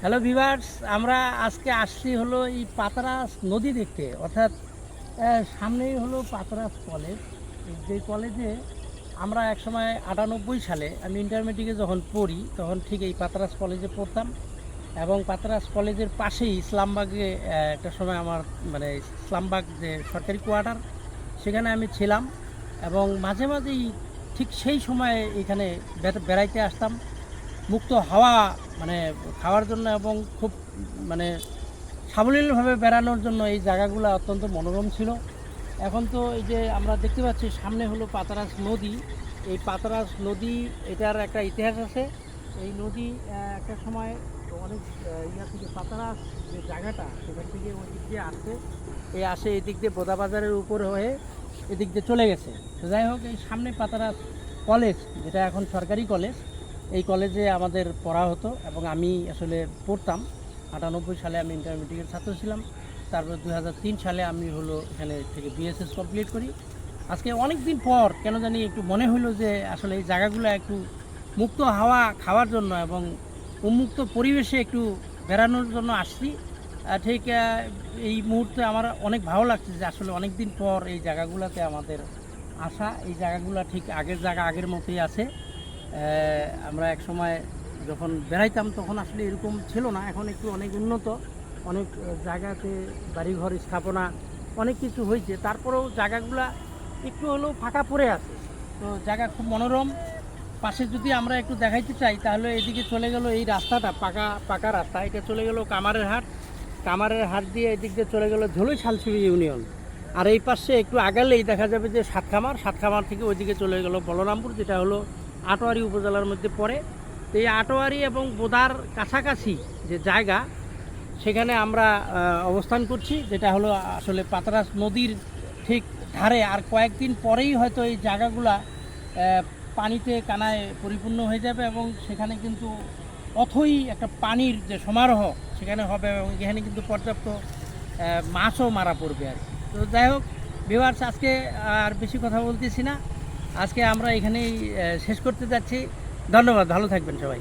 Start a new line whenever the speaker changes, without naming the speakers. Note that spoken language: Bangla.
হ্যালো ভিভার্স আমরা আজকে আসছি হলো এই পাতরাস নদী দেখতে। অর্থাৎ সামনেই হলো পাতরাস কলেজ যে কলেজে আমরা একসময় আটানব্বই সালে, আমি ইন্টারমিডিয়েটে যখন পড়ি, তখন ঠিক এই পাতরাস কলেজে পড়তাম। এবং পাতরাস কলেজের পাশেই ইসলামবাগে একটা সময় আমার মানে ইসলামবাগ যে সরকারি কোয়ার্টার সেখানে আমি ছিলাম। এবং মাঝে মাঝেই ঠিক সেই সময়ে এখানে বেড়াইতে আসতাম। মুক্ত হাওয়া মানে খাওয়ার জন্য এবং খুব মানে সাবলীলভাবে বেড়ানোর জন্য এই জায়গাগুলো অত্যন্ত মনোরম ছিল। এখন তো এই যে আমরা দেখতে পাচ্ছি, সামনে হলো পাতারাস নদী। এই পাতারাস নদী, এটার একটা ইতিহাস আছে। এই নদী একটা সময় অনেক ইয়া থেকে পাতারাস যে জায়গাটা, সেখান থেকে ওই দিক দিয়ে আসে এই আসে এদিক দিয়ে বোদা বাজারের উপর হয়ে এদিক দিয়ে চলে গেছে। যাই হোক, এই সামনে পাতারাস কলেজ, যেটা এখন সরকারি কলেজ এই কলেজে আমাদের পড়া হতো এবং আমি আসলে পড়তাম। আটানব্বই সালে আমি ইন্টারমিডিয়েট ছাত্র ছিলাম। তারপর দু হাজার তিন সালে আমি হলো এখানে থেকে বিএসএস কমপ্লিট করি। আজকে অনেক দিন পর কেন জানি একটু মনে হলো যে আসলে এই জায়গাগুলো একটু মুক্ত হাওয়া খাওয়ার জন্য এবং উন্মুক্ত পরিবেশে একটু বেড়ানোর জন্য আসছি। ঠিক এই মুহূর্তে আমার অনেক ভালো লাগছে যে আসলে অনেক দিন পর এই জায়গাগুলোতে আমাদের আসা। এই জায়গাগুলো ঠিক আগের জায়গা আগের মতোই আছে। আমরা এক সময় যখন বেড়াইতাম, তখন আসলে এরকম ছিল না। এখন একটু অনেক উন্নত, অনেক জায়গাতে বাড়িঘর স্থাপনা, অনেক কিছু হয়েছে। তারপরেও জায়গাগুলা একটু হলেও ফাঁকা পড়ে আছে। তো জায়গা খুব মনোরম। পাশে যদি আমরা একটু দেখাইতে চাই, তাহলে এদিকে চলে গেল এই রাস্তাটা, পাকা পাকা রাস্তা। এটা চলে গেল কামারের হাট। কামারের হাট দিয়ে এদিক দিয়ে চলে গেল ঝোলই শালসুরি ইউনিয়ন। আর এই পাশে একটু আগালেই দেখা যাবে যে সাতখামার। সাতখামার থেকে ওইদিকে চলে গেল বলরামপুর, যেটা হলো আটোয়ারি উপজেলার মধ্যে পড়ে। তো এই আটোয়ারি এবং বোদার কাছাকাছি যে জায়গা, সেখানে আমরা অবস্থান করছি। যেটা হলো আসলে পাতরাস নদীর ঠিক ধারে। আর কয়েকদিন পরেই হয়তো এই জায়গাগুলা পানিতে, কানায় পরিপূর্ণ হয়ে যাবে এবং সেখানে কিন্তু অথই একটা পানির যে সমারোহ, সেখানে হবে এবং এখানে কিন্তু পর্যাপ্ত মাছও মারা পড়বে আর। তো যাই হোক ভিউয়ার্স আজকে আর বেশি কথা বলতেছি না। আজকে আমরা এখানেই শেষ করতে যাচ্ছি। ধন্যবাদ ভালো থাকবেন সবাই।